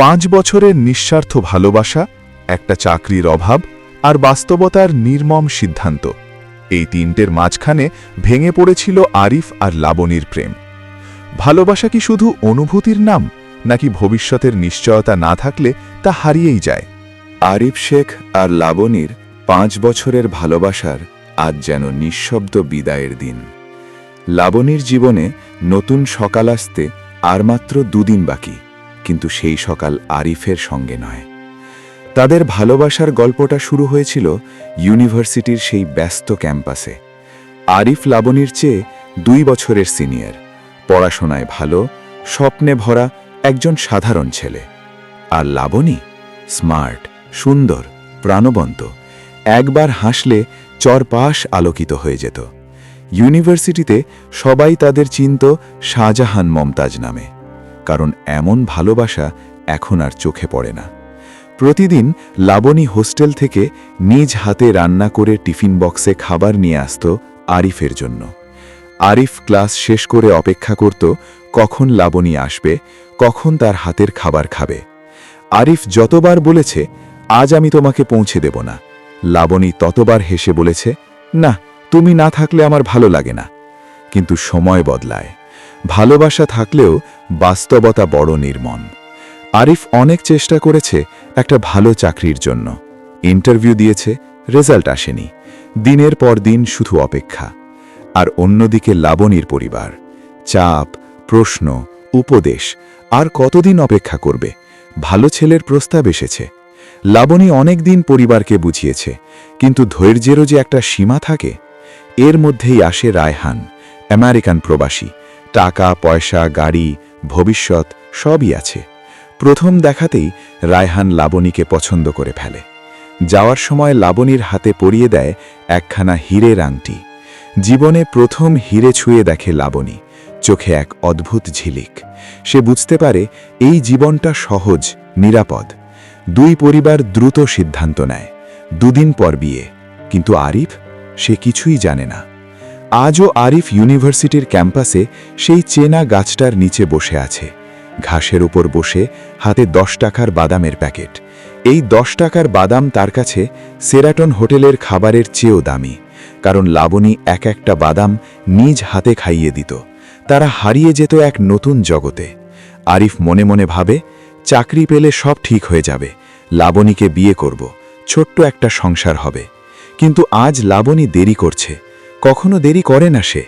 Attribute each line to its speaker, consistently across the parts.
Speaker 1: পাঁচ বছরের নিঃস্বার্থ ভালোবাসা, একটা চাকরির অভাব আর বাস্তবতার নির্মম সিদ্ধান্ত। এই তিনটের মাঝখানে ভেঙে পড়েছিল আরিফ আর লাবণীর প্রেম। ভালোবাসা কি শুধু অনুভূতির নাম, নাকি ভবিষ্যতের নিশ্চয়তা না থাকলে তা হারিয়েই যায়?
Speaker 2: আরিফ শেখ আর লাবণীর পাঁচ বছরের ভালোবাসার আজ যেন নিঃশব্দ বিদায়ের দিন। লাবণীর জীবনে নতুন সকাল আসতে আর মাত্র দুদিন বাকি। কিন্তু সেই সকাল আরিফের সঙ্গে নয়। তাদের ভালোবাসার গল্পটা শুরু হয়েছিল ইউনিভার্সিটির সেই ব্যস্ত ক্যাম্পাসে। আরিফ লাবণীর চেয়ে দুই বছরের সিনিয়র, পড়াশোনায় ভালো, স্বপ্নে ভরা একজন সাধারণ ছেলে। আর লাবণী স্মার্ট, সুন্দর, প্রাণবন্ত, একবার হাসলে চরপাশ আলোকিত হয়ে যেত। ইউনিভার্সিটিতে সবাই তাদের চিনত শাহজাহান মমতাজ নামে। কারণ এমন ভালোবাসা এখন আর চোখে পড়ে না। প্রতিদিন লাবণী হোস্টেল থেকে নিজ হাতে রান্না করে টিফিন বক্সে খাবার নিয়ে আসত আরিফের জন্য। আরিফ ক্লাস শেষ করে অপেক্ষা করত কখন লাবণী আসবে, কখন তার হাতের খাবার খাবে। আরিফ যতবার বলেছে, আজ আমি তোমাকে পৌঁছে দেব না। লাবণী ততবার হেসে বলেছে, না, তুমি না থাকলে আমার ভালো লাগে না। কিন্তু সময় বদলায়। ভালোবাসা থাকলেও বাস্তবতা বড় নির্মম। আরিফ অনেক চেষ্টা করেছে একটা ভালো চাকরির জন্য। ইন্টারভিউ দিয়েছে, রেজাল্ট আসেনি। দিনের পর দিন শুধু অপেক্ষা। আর অন্যদিকে লাবণীর পরিবার। চাপ, প্রশ্ন, উপদেশ, আর কতদিন অপেক্ষা করবে? ভালো ছেলের প্রস্তাব এসেছে। লাবণী অনেক দিন পরিবারকে বুঝিয়েছে, কিন্তু ধৈর্যেরও যে একটা সীমা থাকে, এর মধ্যেই আসে রায়হান, আমেরিকান প্রবাসী। টাকা, পয়সা, গাড়ি ভবিষ্যৎ সবই আছে। প্রথম দেখাতেই রায়হান লাবণীকে পছন্দ করে ফেলে। যাওয়ার সময় লাবণীর হাতে পরিয়ে দেয় একখানা হীরের আংটি। জীবনে প্রথম হিরে ছুঁয়ে দেখে লাবণী, চোখে এক অদ্ভুত ঝিলিক। সে বুঝতে পারে এই জীবনটা সহজ, নিরাপদ। দুই পরিবার দ্রুত সিদ্ধান্ত নেয়। দুদিন পর বিয়ে। কিন্তু আরিফ, সে কিছুই জানে না। আজও আরিফ ইউনিভার্সিটির ক্যাম্পাসে সেই চেনা গাছটার নিচে বসে আছে। ঘাসের উপর বসে হাতে দশ টাকার বাদামের প্যাকেট। এই দশ টাকার বাদাম তার কাছে সেরাটন হোটেলের খাবারের চেয়েও দামি, কারণ লাবণী এক একটা বাদাম নিজ হাতে খাইয়ে দিত। তারা হারিয়ে যেত এক নতুন জগতে। আরিফ মনে মনে ভাবে, চাকরি পেলে সব ঠিক হয়ে যাবে, লাবণীকে বিয়ে করব, ছোট্ট একটা সংসার হবে। কিন্তু আজ লাবণী দেরি করছে কখনো দেরি করে না সে।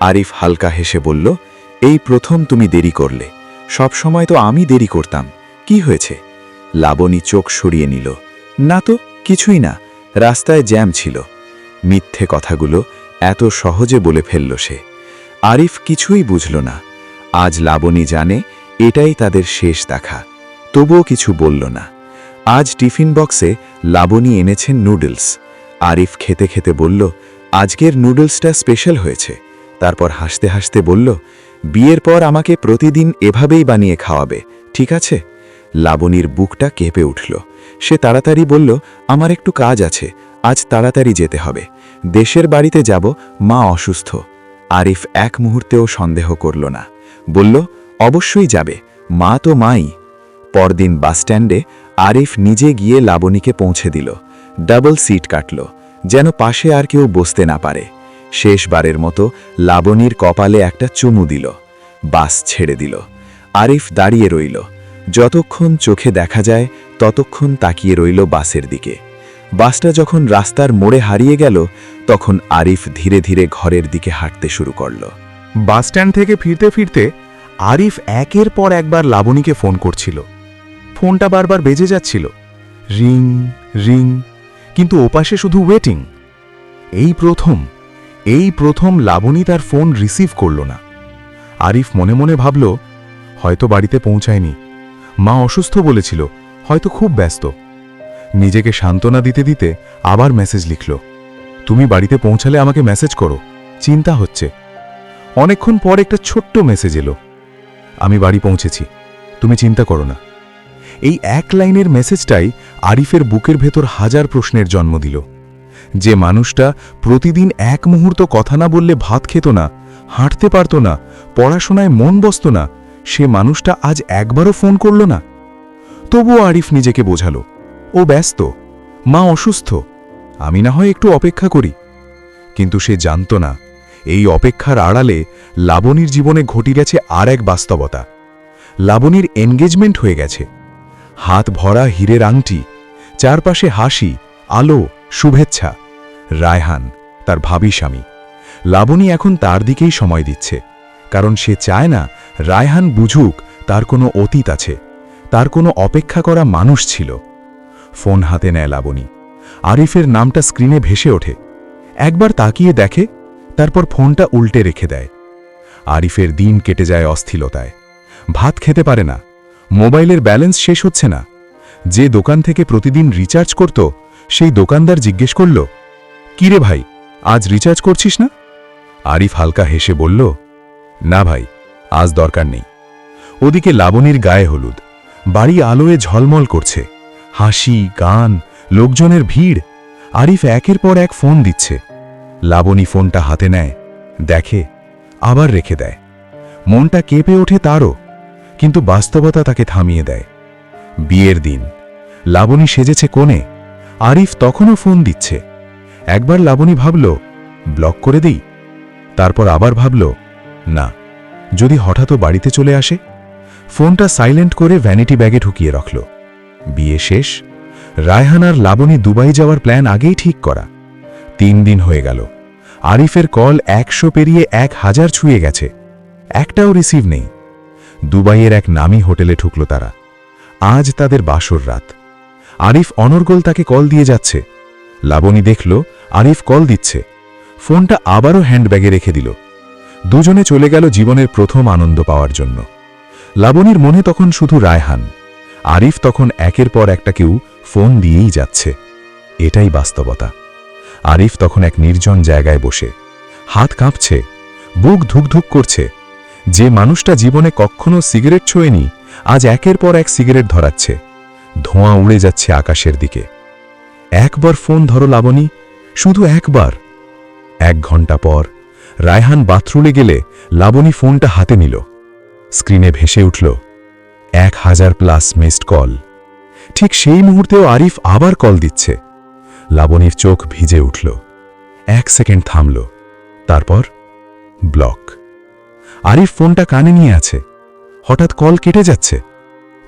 Speaker 2: আরিফ হালকা হেসে বলল, এই প্রথম তুমি দেরি করলে। সব সময় তো আমি দেরি করতাম। কি হয়েছে? লাবণী চোখ সরিয়ে নিল। না তো, কিছুই না। রাস্তায় জ্যাম ছিল। মিথ্যে কথাগুলো এত সহজে বলে ফেলল সে। আরিফ কিছুই বুঝল না। আজ লাবণী জানে এটাই তাদের শেষ দেখা। তবুও কিছু বলল না। আজ টিফিন বক্সে লাবণী এনেছেন নুডলস। আরিফ খেতে খেতে বলল আজকের নুডলসটা স্পেশাল হয়েছে। তারপর হাসতে হাসতে বলল, বিয়ের পর আমাকে প্রতিদিন এভাবেই বানিয়ে খাওয়াবে, ঠিক আছে? লাবণীর বুকটা কেঁপে উঠল। সে তাড়াতাড়ি বলল, আমার একটু কাজ আছে, আজ তাড়াতাড়ি যেতে হবে। দেশের বাড়িতে যাব, মা অসুস্থ। আরিফ এক মুহূর্তেও সন্দেহ করল না। বলল, অবশ্যই যাবে, মা তো মাই। পরদিন বাসস্ট্যান্ডে আরিফ নিজে গিয়ে লাবণীকে পৌঁছে দিল। ডাবল সিট কাটল। যেন পাশে আর কেউ বসতে না পারে। শেষবারের মতো লাবণীর কপালে একটা চুমু দিল। বাস ছেড়ে দিল। আরিফ দাঁড়িয়ে রইল। যতক্ষণ চোখে দেখা যায়, ততক্ষণ তাকিয়ে রইল বাসের দিকে। বাসটা যখন রাস্তার মোড়ে হারিয়ে গেল, তখন আরিফ ধীরে ধীরে ঘরের দিকে হাঁটতে শুরু করল।
Speaker 1: বাসস্ট্যান্ড থেকে ফিরতে ফিরতে আরিফ একের পর একবার লাবণীকে ফোন করছিল। ফোনটা বারবার বেজে যাচ্ছিল। রিং রিং কিন্তু ওপাশে শুধু ওয়েটিং এই প্রথম এই প্রথম লাবণী তার ফোন রিসিভ করল না। আরিফ মনে মনে ভাবল, হয়তো বাড়িতে পৌঁছায়নি। মা অসুস্থ বলেছিল, হয়তো খুব ব্যস্ত। নিজেকে সান্ত্বনা দিতে দিতে আবার মেসেজ লিখল, তুমি বাড়িতে পৌঁছালে আমাকে মেসেজ করো, চিন্তা হচ্ছে। অনেকক্ষণ পর একটা ছোট্ট মেসেজ এলো, আমি বাড়ি পৌঁছেছি, তুমি চিন্তা করো না। এই এক লাইনের মেসেজটাই আরিফের বুকের ভেতর হাজার প্রশ্নের জন্ম দিল। যে মানুষটা প্রতিদিন এক মুহূর্ত কথা না বললে ভাত খেত না, হাঁটতে পারত না, পড়াশোনায় মন বসত না, সে মানুষটা আজ একবারও ফোন করল না। তবুও আরিফ নিজেকে বোঝাল, ও ব্যস্ত, মা অসুস্থ, আমি না হয় একটু অপেক্ষা করি। কিন্তু সে জানত না, এই অপেক্ষার আড়ালে লাবণীর জীবনে ঘটি গেছে আর এক বাস্তবতা। লাবণীর এনগেজমেন্ট হয়ে গেছে। হাত ভরা হীরের আংটি, চারপাশে হাসি, আলো, শুভেচ্ছা। রায়হান, তার ভাবি স্বামী। লাবণী এখন তার দিকেই সময় দিচ্ছে। কারণ সে চায় না রায়হান বুঝুক তার কোনো অতীত আছে, তার কোনো অপেক্ষা করা মানুষ ছিল। ফোন হাতে নেয় লাবণী। আরিফের নামটা স্ক্রিনে ভেসে ওঠে। একবার তাকিয়ে দেখে, তারপর ফোনটা উল্টে রেখে দেয়। আরিফের দিন কেটে যায় অস্থিলতায়। ভাত খেতে পারে না। মোবাইলের ব্যালেন্স শেষ হচ্ছে না। যে দোকান থেকে প্রতিদিন রিচার্জ করত, সেই দোকানদার জিজ্ঞেস করল, কিরে ভাই, আজ রিচার্জ করছিস না? আরিফ হালকা হেসে বলল, না ভাই, আজ দরকার নেই। ওদিকে লাবণীর গায়ে হলুদ, বাড়ি আলোয় ঝলমল করছে। হাসি, গান, লোকজনের ভিড়। আরিফ একের পর এক ফোন দিচ্ছে। লাবণী ফোনটা হাতে নেয়, দেখে, আবার রেখে দেয়। মনটা কেঁপে ওঠে তারও। কিন্তু বাস্তবতা তাকে থামিয়ে দেয়। বিয়ের দিন। লাবণী সেজেছে কোণে। আরিফ তখনও ফোন দিচ্ছে। একবার লাবণী ভাবল, ব্লক করে দিই? তারপর আবার ভাবল, না, যদি হঠাৎও বাড়িতে চলে আসে? ফোনটা সাইলেন্ট করে ভ্যানিটি ব্যাগে ঢুকিয়ে রাখল। বিয়ে শেষ। রায়হান আর লাবণী দুবাই যাওয়ার প্ল্যান আগেই ঠিক করা। তিন দিন হয়ে গেল। আরিফের কল একশো পেরিয়ে এক হাজার ছুঁয়ে গেছে। একটাও রিসিভ নেই। দুবাইয়ের এক নামি হোটেলে ঢুকল তারা। আজ তাদের বাসর রাত। আরিফ অনর্গল তাকে কল দিয়ে যাচ্ছে। লাবণী দেখল, আরিফ কল দিচ্ছে। ফোনটা আবারও হ্যান্ডব্যাগে রেখে দিল। দুজনে চলে গেল জীবনের প্রথম আনন্দ পাওয়ার জন্য। লাবণীর মনে তখন শুধু রায়হান। আরিফ তখন একের পর একটা কেউ ফোন দিয়েই যাচ্ছে। এটাই বাস্তবতা। আরিফ তখন এক নির্জন জায়গায় বসে। হাত কাঁপছে। বুক ধুকধুক করছে। যে মানুষটা জীবনে কখনো সিগারেট ছোঁয়নি, আজ একের পর এক সিগারেট ধরাচ্ছে। ধোঁয়া উড়ে যাচ্ছে আকাশের দিকে। একবার ফোন ধরো লাবণী, শুধু একবার। এক ঘণ্টা পর রায়হান বাথরুমে গেলে লাবণী ফোনটা হাতে নিল। স্ক্রিনে ভেসে উঠল, এক হাজার প্লাস মিসড কল। ঠিক সেই মুহূর্তেও আরিফ আবার কল দিচ্ছে। লাবণীর চোখ ভিজে উঠল। এক সেকেন্ড থামল। তারপর ব্লক। আরিফ ফোনটা কানে নিয়ে আছে। হঠাৎ কল কেটে যাচ্ছে।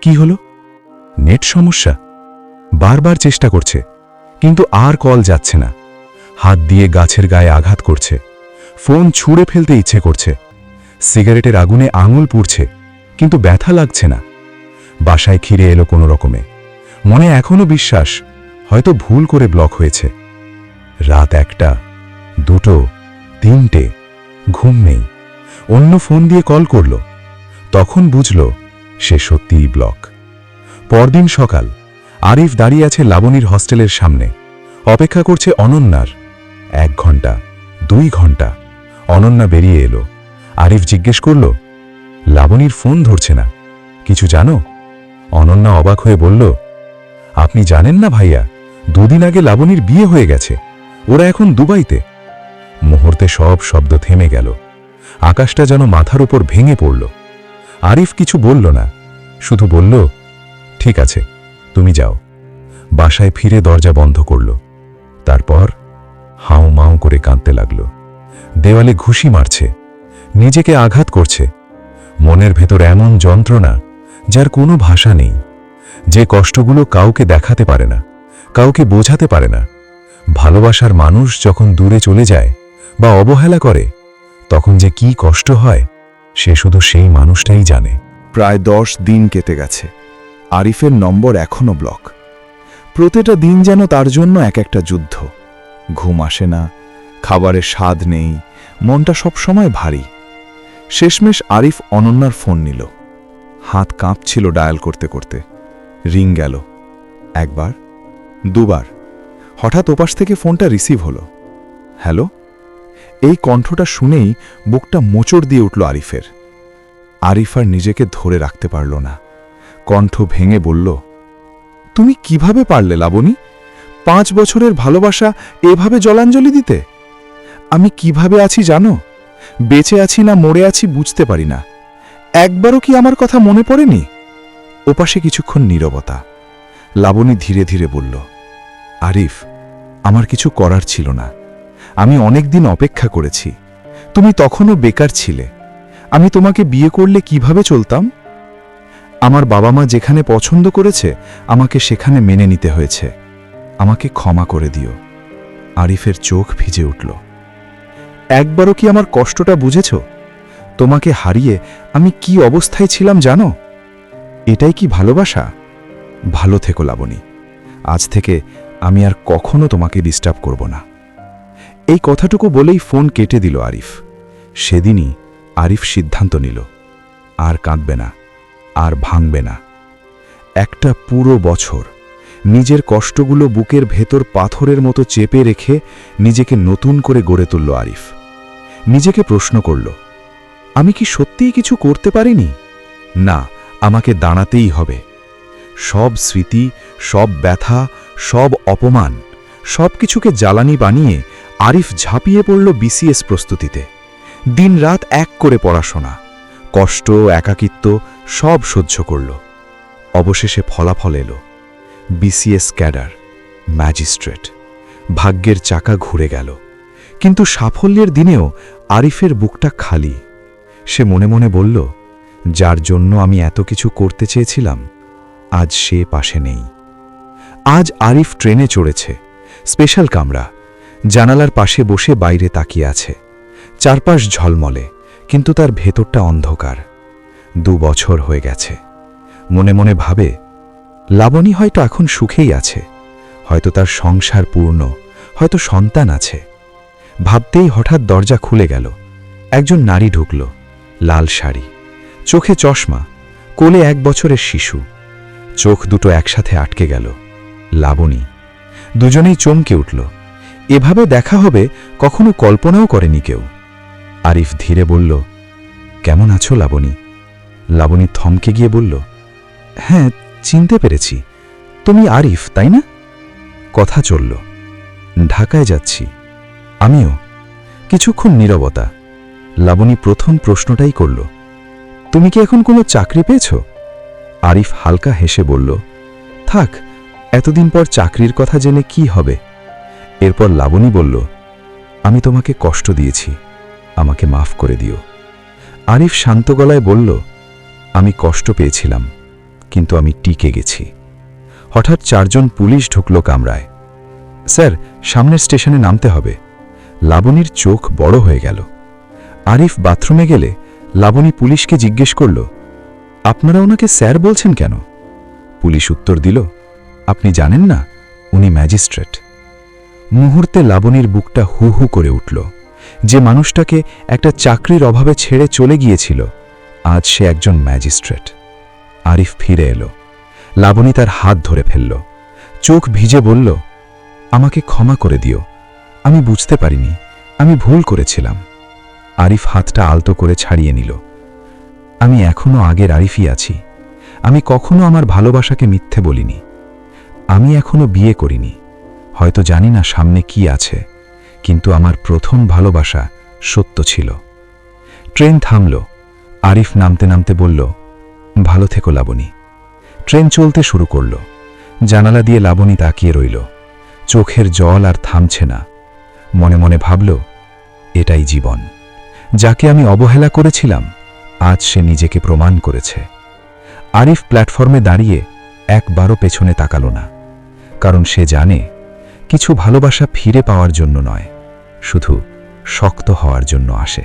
Speaker 1: কি হলো? নেট সমস্যা। বারবার চেষ্টা করছে, কিন্তু আর কল যাচ্ছে না। হাত দিয়ে গাছের গায়ে আঘাত করছে। ফোন ছুঁড়ে ফেলতে ইচ্ছে করছে। সিগারেটের আগুনে আঙুল পুড়ছে, কিন্তু ব্যথা লাগছে না। বাসায় খিরে এলো কোনো রকমে। মনে এখনও বিশ্বাস, হয়তো ভুল করে ব্লক হয়েছে। রাত একটা, দুটো, তিনটে, ঘুম নেই। অন্য ফোন দিয়ে কল করল। তখন বুঝল সে সত্যিই ব্লক। পরদিন সকাল, আরিফ দাঁড়িয়ে আছে লাবণীর হস্টেলের সামনে। অপেক্ষা করছে অনন্যার। এক ঘণ্টা, দুই ঘণ্টা, অনন্যা বেরিয়ে এলো। আরিফ জিজ্ঞেস করল, লাবণীর ফোন ধরছে না, কিছু জানো? অনন্যা অবাক হয়ে বলল, আপনি জানেন না ভাইয়া, দুদিন আগে লাবণীর বিয়ে হয়ে গেছে, ওরা এখন দুবাইতে। মুহূর্তে সব শব্দ থেমে গেল। আকাশটা যেন মাথার উপর ভেঙে পড়ল। আরিফ কিছু বলল না, শুধু বলল, ঠিক আছে, তুমি যাও। বাসায় ফিরে দরজা বন্ধ করল। তারপর হাও মাও করে কাঁদতে লাগল। দেওয়ালে ঘুষি মারছে, নিজেকে আঘাত করছে। মনের ভেতর এমন যন্ত্রণা যার কোনো ভাষা নেই। যে কষ্টগুলো কাউকে দেখাতে পারে না, কাউকে বোঝাতে পারে না। ভালোবাসার মানুষ যখন দূরে চলে যায় বা অবহেলা করে তখন যে কি কষ্ট হয়, সে শুধু সেই মানুষটাই জানে।
Speaker 2: প্রায় দশ দিন কেটে গেছে। আরিফের নম্বর এখনও ব্লক প্রতিটা দিন যেন তার জন্য এক একটা যুদ্ধ। ঘুম আসে না, খাবারের স্বাদ নেই, মনটা সবসময় ভারী। শেষমেশ আরিফ অনন্যার ফোন নিল। হাত কাঁপছিল ডায়াল করতে করতে। রিং গেল। একবার, দুবার। হঠাৎ ওপাশ থেকে ফোনটা রিসিভ হলো। হ্যালো? এই কণ্ঠটা শুনেই বুকটা মোচড় দিয়ে উঠল আরিফের। আরিফ আর নিজেকে ধরে রাখতে পারল না। কণ্ঠ ভেঙে বলল, তুমি কীভাবে পারলে লাবণী? পাঁচ বছরের ভালোবাসা এভাবে জলাঞ্জলি দিতে? আমি কীভাবে আছি জানো? বেঁচে আছি না মরে আছি বুঝতে পারি না। একবারও কি আমার কথা মনে পড়েনি?
Speaker 1: ওপাশে কিছুক্ষণ নীরবতা। লাবণী ধীরে ধীরে বলল, আরিফ, আমার কিছু করার ছিল না। আমি অনেক দিন অপেক্ষা করেছি। তুমি তখনও বেকার ছিলে। আমি তোমাকে বিয়ে করলে কীভাবে চলতাম? আমার বাবা মা যেখানে পছন্দ করেছে, আমাকে সেখানে মেনে নিতে হয়েছে। আমাকে ক্ষমা করে দিও। আরিফের চোখ ভিজে উঠল। একবারও কি আমার কষ্টটা বুঝেছ? তোমাকে হারিয়ে আমি কি অবস্থায় ছিলাম জানো? এটাই কি ভালোবাসা? ভালো থেকো, লাবণী। আজ থেকে আমি আর কখনো তোমাকে ডিস্টার্ব করব না। এই কথাটুকু বলেই ফোন কেটে দিল আরিফ। সেদিনই আরিফ সিদ্ধান্ত নিল, আর কাঁদবে না, আর ভাঙবে না। একটা পুরো বছর নিজের কষ্টগুলো বুকের ভেতর পাথরের মতো চেপে রেখে নিজেকে নতুন করে গড়ে তুলল আরিফ। নিজেকে প্রশ্ন করল, আমি কি সত্যিই কিছু করতে পারিনি? না, আমাকে দাঁড়াতেই হবে। সব স্মৃতি, সব ব্যথা, সব অপমান সব কিছুকে জ্বালানি বানিয়ে আরিফ ঝাঁপিয়ে পড়ল বিসিএস প্রস্তুতিতে। দিনরাত এক করে পড়াশোনা, কষ্ট, একাকিত্ব সব সহ্য করল। অবশেষে ফলাফল এলো। বিসিএস ক্যাডার, ম্যাজিস্ট্রেট, ভাগ্যের চাকা ঘুরে গেল। কিন্তু সাফল্যের দিনেও আরিফের বুকটা খালি। সে মনে মনে বলল, যার জন্য আমি এত কিছু করতে চেয়েছিলাম, আজ সে পাশে নেই। আজ আরিফ ট্রেনে চড়েছে, স্পেশাল কামরা জানালার পাশে বসে বাইরে তাকিয়ে আছে। চারপাশ ঝলমলে, কিন্তু তার ভেতরটা অন্ধকার। দু বছর হয়ে গেছে। মনে মনে ভাবে, লাবণী হয়তো এখন সুখেই আছে। হয়তো তার সংসার পূর্ণ, হয়তো সন্তান আছে। ভাবতেই হঠাৎ দরজা খুলে গেল। একজন নারী ঢুকল, লাল শাড়ি। চোখে চশমা, কোলে এক বছরের শিশু। চোখ দুটো একসাথে আটকে গেল। লাবণী। দুজনেই চমকে উঠল। এভাবে দেখা হবে কখনো কল্পনাও করেনি কেউ। আরিফ ধীরে বলল, কেমন আছো লাবণী? লাবণী থমকে গিয়ে বলল হ্যাঁ চিনতে পেরেছি। তুমি আরিফ, তাই না? কথা চলল, ঢাকায় যাচ্ছি। আমিও। কিছুক্ষণ নীরবতা। লাবণী প্রথম প্রশ্নটাই করল, তুমি কি এখন কোনো চাকরি পেয়েছ? আরিফ হালকা হেসে বলল, থাক, এতদিন পর চাকরির কথা জেনে কি হবে? এরপর লাবণী বলল, আমি তোমাকে কষ্ট দিয়েছি, আমাকে মাফ করে দিও। আরিফ শান্ত গলায় বলল, আমি কষ্ট পেয়েছিলাম, কিন্তু আমি টিকে গেছি। হঠাৎ চারজন পুলিশ ঢুকল কামরায়। স্যার, সামনের স্টেশনে নামতে হবে। লাবণীর চোখ বড় হয়ে গেল। আরিফ বাথরুমে গেলে লাবণী পুলিশকে জিজ্ঞেস করল, আপনারা ওনাকে স্যার বলছেন কেন? পুলিশ উত্তর দিল, আপনি জানেন না, উনি ম্যাজিস্ট্রেট। মুহূর্তে লাবণীর বুকটা হু হু করে উঠল। যে মানুষটাকে একটা চাকরির অভাবে ছেড়ে চলে গিয়েছিল, আজ সে একজন ম্যাজিস্ট্রেট। আরিফ ফিরে এলো। লাবণী তার হাত ধরে ফেলল। চোখ ভিজে বলল, আমাকে ক্ষমা করে দিও। আমি বুঝতে পারিনি। আমি ভুল করেছিলাম। আরিফ হাতটা আলতো করে ছাড়িয়ে নিল। আমি এখনও আগের আরিফই আছি। আমি কখনো আমার ভালোবাসাকে মিথ্যে বলিনি। আমি এখনও বিয়ে করিনি। হয়তো জানি না সামনে কি আছে, কিন্তু আমার প্রথম ভালোবাসা সত্য ছিল। ট্রেন থামল। আরিফ নামতে নামতে বলল, ভালো থেকো লাবণী। ট্রেন চলতে শুরু করল। জানালা দিয়ে লাবণী তাকিয়ে রইল। চোখের জল আর থামছে না। মনে মনে ভাবল, এটাই জীবন। যাকে আমি অবহেলা করেছিলাম, আজ সে নিজেকে প্রমাণ করেছে। আরিফ প্ল্যাটফর্মে দাঁড়িয়ে একবারও পেছনে তাকালো না, কারণ সে জানে কিছু ভালোবাসা ফিরে পাওয়ার জন্য নয় শুধু শক্ত হওয়ার জন্য আসে।